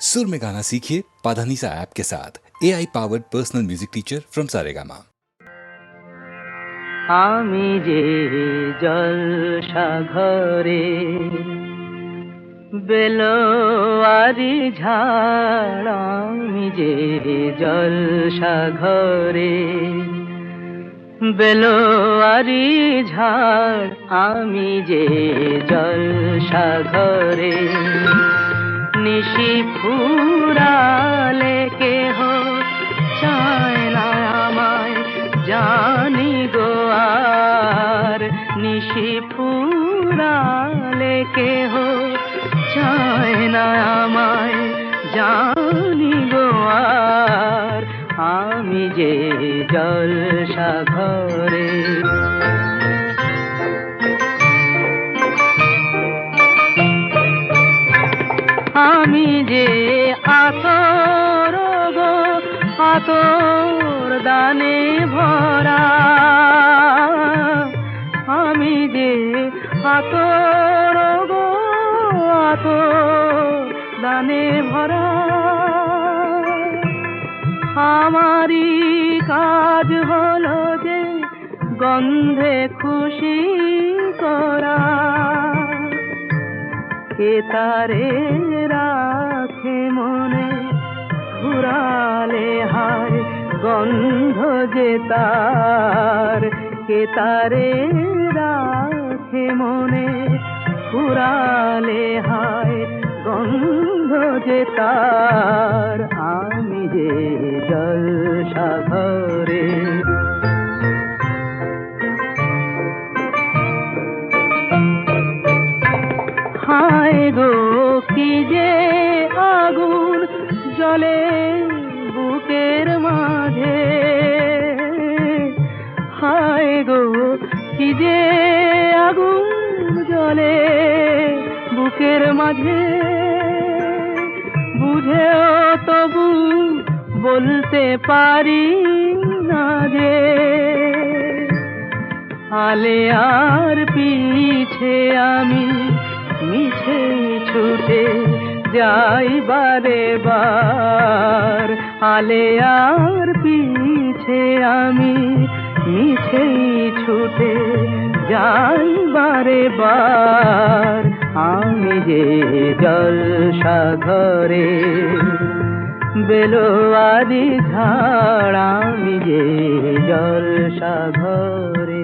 सुर में गाना सीखिए पाधानीसा ऐप के साथ A I powered personal music teacher from Saregama আমি যে জলসা ঘরে বেলোয়ারি ঝাড় আমি যে জলসা ঘরে বেলোয়ারি ঝাড় আমি যে জলসা ঘরে নিশি ফুরালে কেহ চায় না আমায়, জানি গো আর নিশি ফুরালে কেহ চায় না আমায়, জানি গো আমি যে জলসা ঘরে যে আতর গো, আতর দানে ভরা। আমি যে আতর গো, আতর দানে ভরা। আমারই কাজ হলো যে গন্ধে খুশি করা। কে তারে রাখে মনে ঘুরালে হায় গন্ধ যে তার। কে তারে রাখে মনে ঘুরালে হায় গন্ধ যে তার। আলে আর পিছে আমি মিছে ছুটে যাই বারে বার। আলে আর পিছে আমি মিছে ছুটে যাই বারে বার। আমি যে জলসা ঘরে বেলোয়ারি ঝাড়, আমি যে জলসা ঘরে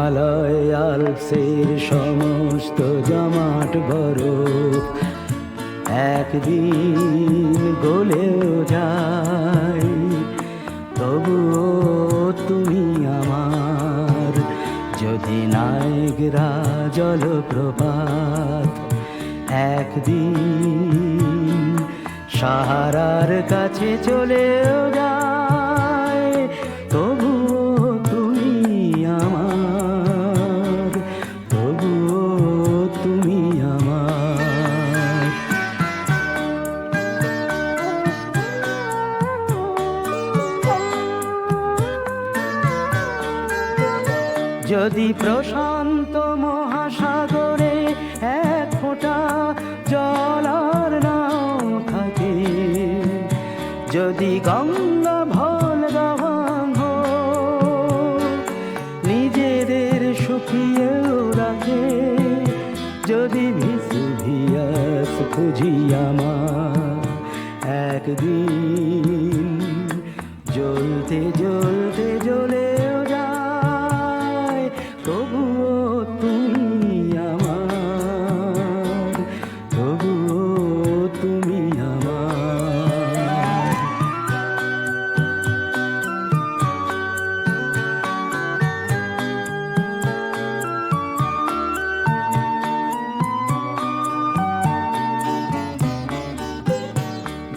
হিমালয়, আলসের সমস্ত জমাট বরফ একদিন গলেও যায়, তবুও তুমি আমার। যদি নায়করা জলপ্রপাত, একদিন সাহারার কাছে চলেও যায় খুঁজি আমার একদিন জ্বলতে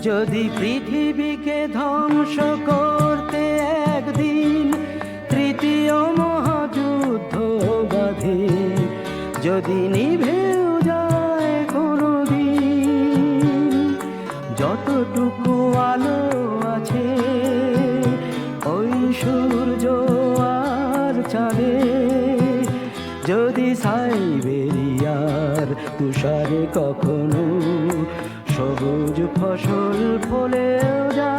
যদি পৃথিবীকে ধ্বংস করতে একদিন তৃতীয় মহাযুদ্ধ বাধে, যদি নিভে যায় কোনো দিন যতটুকু আলো আছে, ওই সূর্য আর চলে যদি সাইবেরিয়ার তুষারে কখন ফসল ফলেও যায়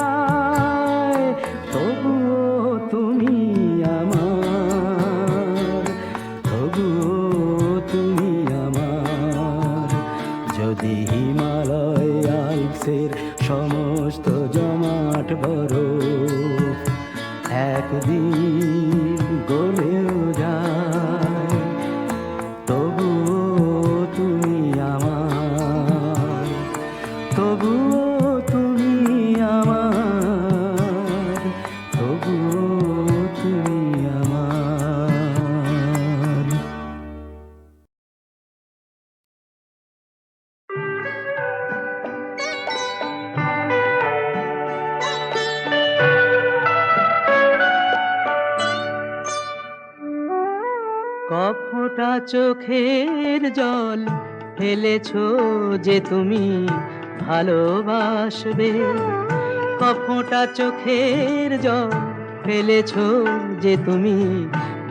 কফটা চোখের জল ফেলেছো যে তুমি ভালোবাসবে। কফোটা চোখের জল ফেলেছো যে তুমি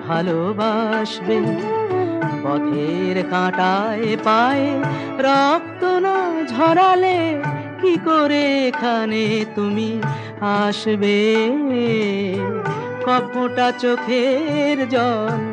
ভালোবাসবে। পথের কাঁটায় পায়ে রক্ত না ঝরালে কি করে এখানে তুমি আসবে? কপটা চোখের জল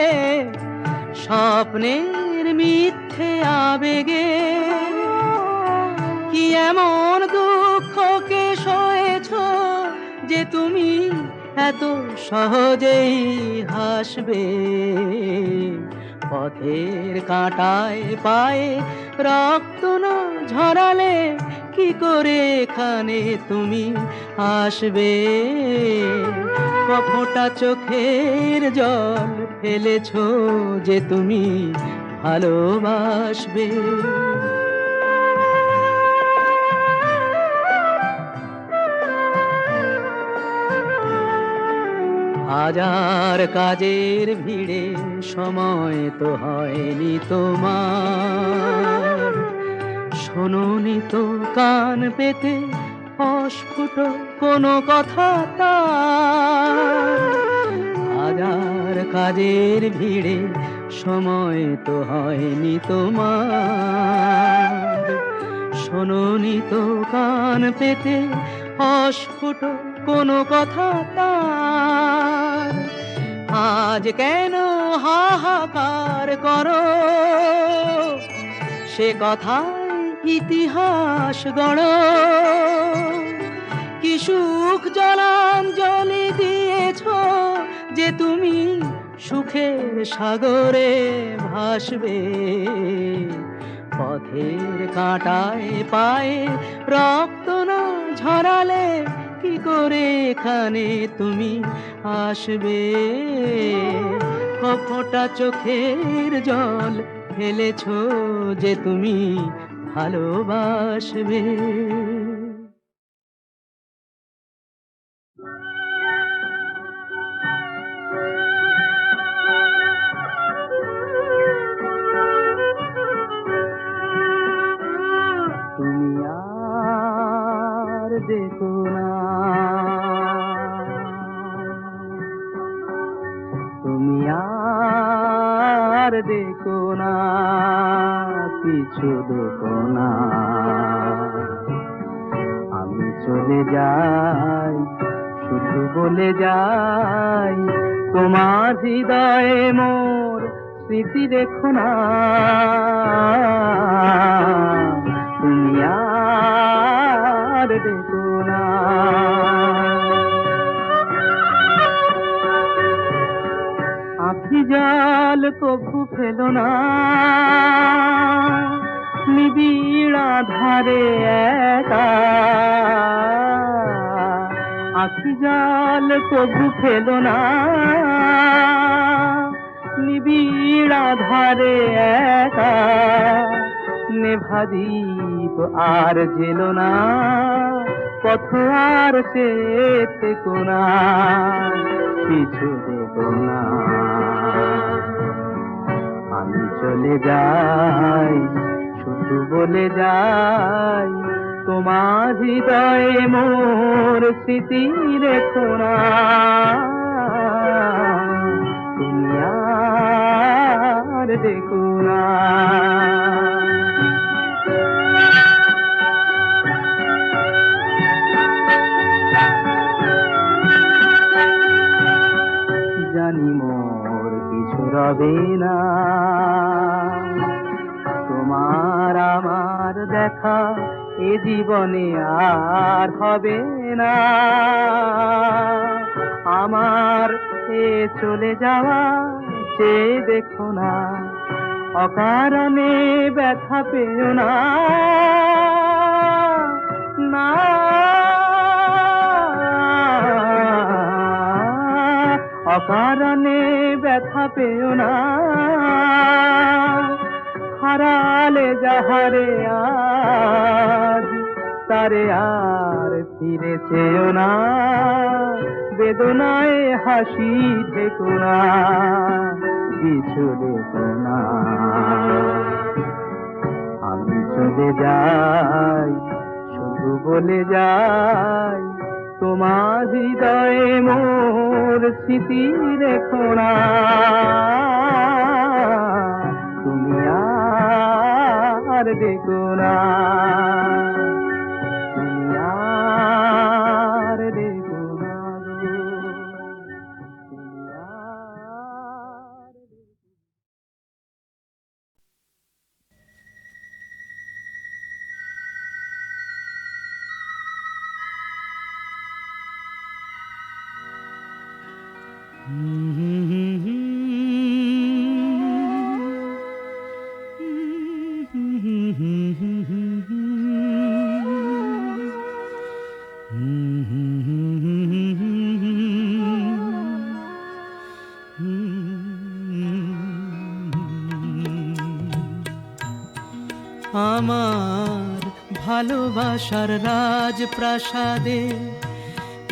স্বপ্নের মিথ্যে আবেগে কি এমন দুঃখকে সয়েছ যে তুমি এত সহজেই হাসবে? পথের কাঁটায় পায়ে রক্ত না ঝরালে কি করে এখানে তুমি আসবে? কফটা চোখের জল ফেলেছো যে তুমি ভালোবাসবে। হাজার কাজের ভিড়ে সময় তো হয়নি তোমার। শোনোনি তো কান পেতে অস্ফুট কোনো কথা তার। কাজের ভিড়ে সময় তো হয়নি তোমার। শোনোনি তো কান পেতে অস্ফুট কোনো কথা তার। আজ কেন হাহাকার করো? সে কথায় ইতিহাস গড়। কি সুখ জলাঞ্জলি দিয়েছ যে তুমি সুখের সাগরে ভাসবে। পথের কাঁটায় পায়ে রক্ত না ঝরালে কি করে এখানে তুমি আসবে? কপটা চোখের জল ফেলেছো যে তুমি ভালোবাসবে। চলে যাই, শুধু বলে যাই, তোমার হৃদয়ে মোর স্মৃতি দেখো না। তুমি আর দেখো না। আখি জল কভু ফেলো না। নিবিড় ধারে একা। আখি জাল কবু ফেলো না। নিবিড় আধারে একা। নেভা দীপ আর জেলো না। পথ আর চেতে কোনা। পিছু দেবো না। আমি চলে যাই শুধু বলে যাই তোমার হৃদয়ে মোর স্মৃতি রেখো না। দেখো না। জীবনে আর হবে না। আমার এ চলে যাওয়া চেয়ে দেখো না। অকারণে ব্যথা পেও না। না। অকারণে ব্যথা পেও না। হারালে যাহারে আজ তারে আর ফিরে চেও না। বেদনায় হাসি থেকো না, কিছু দেখো না। আমি চলে যাই, শুধু বলে যাই, তোমার হৃদয়ে মোর স্মৃতি রেখো না। তুমি আর দেখো না। আমার ভালোবাসার রাজপ্রাসাদে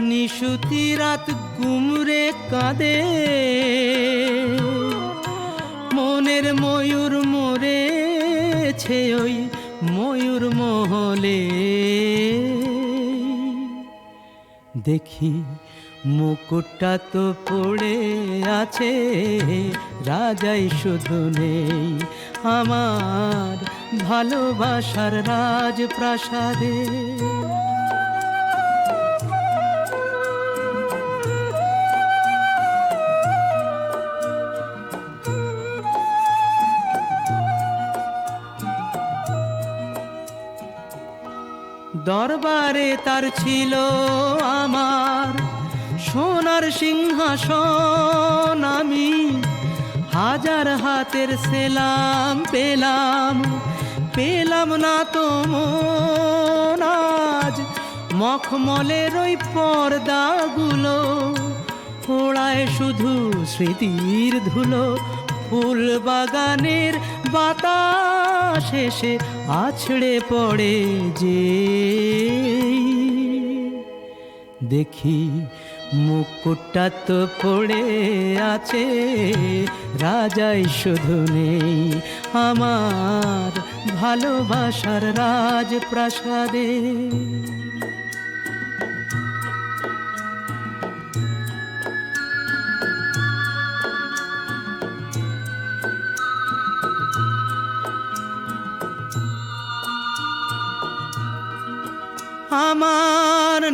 নিশুতি রাত গুমরে কাঁদে। মনের ময়ূর মরেছে ওই ময়ূর মহলে। দেখি মুকুটটা তো পড়ে আছে রাজাই শুধু নেই। আমার ভালোবাসার রাজপ্রাসাদে। দরবারে তার ছিল আমার সোনার সিংহাসন আমি। হাজার হাতের সেলাম পেলাম পেলাম না তো আজ। মখমলের ওই পর্দাগুলো ওড়ায় শুধু স্মৃতির ধুলো। ফুল বাগানের বাতাস এসে আছড়ে পড়ে যে। দেখি মুকুটটা তো পড়ে আছে রাজাই শুধু নেই আমার ভালোবাসার রাজপ্রাসাদে।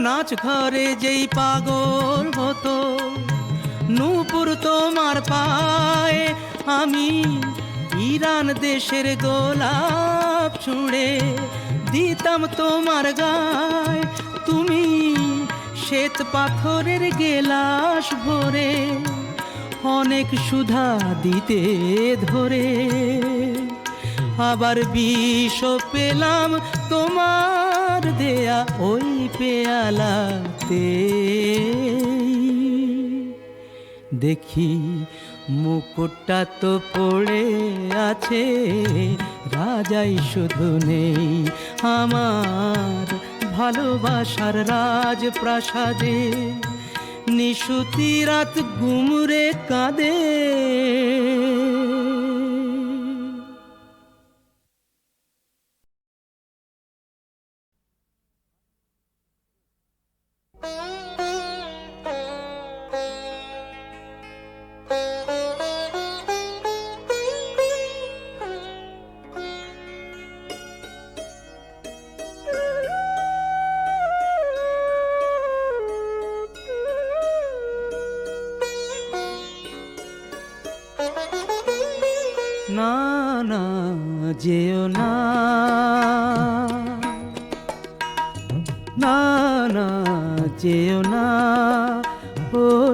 নাচ ঘরে যেই পাগল হতো, নূপুর তোমার পায়ে আমি ইরান দেশের গোলাপ ছুঁড়ে দিতাম তোমার গায়ে। তুমি শ্বেত পাথরের গেলাস ভরে অনেক সুধা দিতে ধরে। আবার বিষ পেলাম তোমার দেয়া ওই পেয়ালাতে। দেখি মুকুটটা তো পড়ে আছে, রাজাই শুধু নেই আমার ভালোবাসার রাজপ্রাসাদে। নিশুতি রাত গুমরে কাঁদে।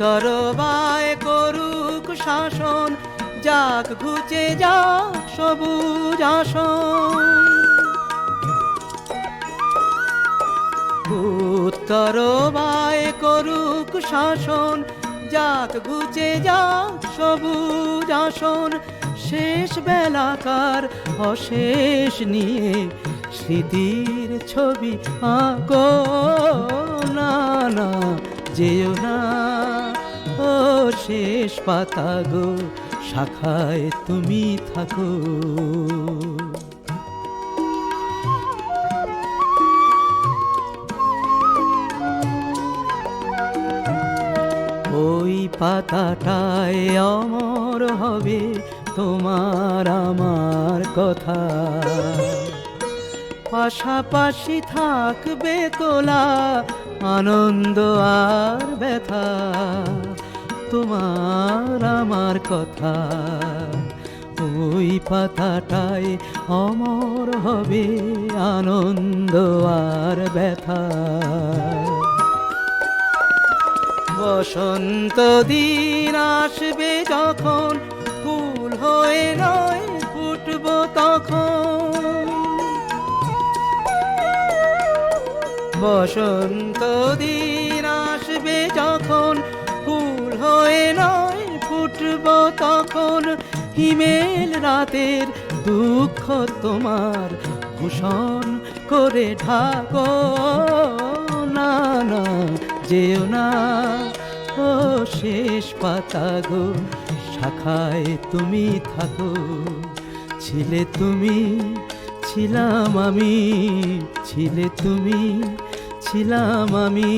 উত্তর বায় করুক শাসন, যাক ঘুচে যাক সবুজ আসন। উত্তর বায় করুক শাসন, যাক ঘুচে যাক সবুজ আসন। শেষ বেলাকার অশেষ নিয়ে স্মৃতির ছবি আঁকো। না না, যেও না। শেষ পাতা গো, শাখায় তুমি থাকো। ওই পাতাটায় অমর হবে তোমার আমার কথা। পাশাপাশি থাকবে তোলা আনন্দ আর ব্যথা। তোমার আমার কথা। ওই পাতাটায় অমর হবে, আনন্দ আর ব্যথা। বসন্ত দিন আসবে যখন, ফুল হয়ে নয় ফুটব তখন। বসন্ত দিন আসবে যখন হয়ে নয় ফুটব তখন হিমেল রাতের দুঃখ তোমার ভূষণ করে ঢাকো। না না, যেও না। ও শেষ পাতা গো, শাখায় তুমি থাকো। ছিলে তুমি, ছিলাম আমি, ছিলে তুমি, ছিলাম আমি।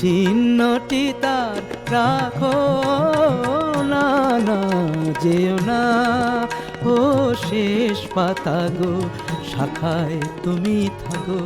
চিহ্নটি তার রাখো না না যেও না। ও শেষ পাতা গো শাখায় তুমি থাকো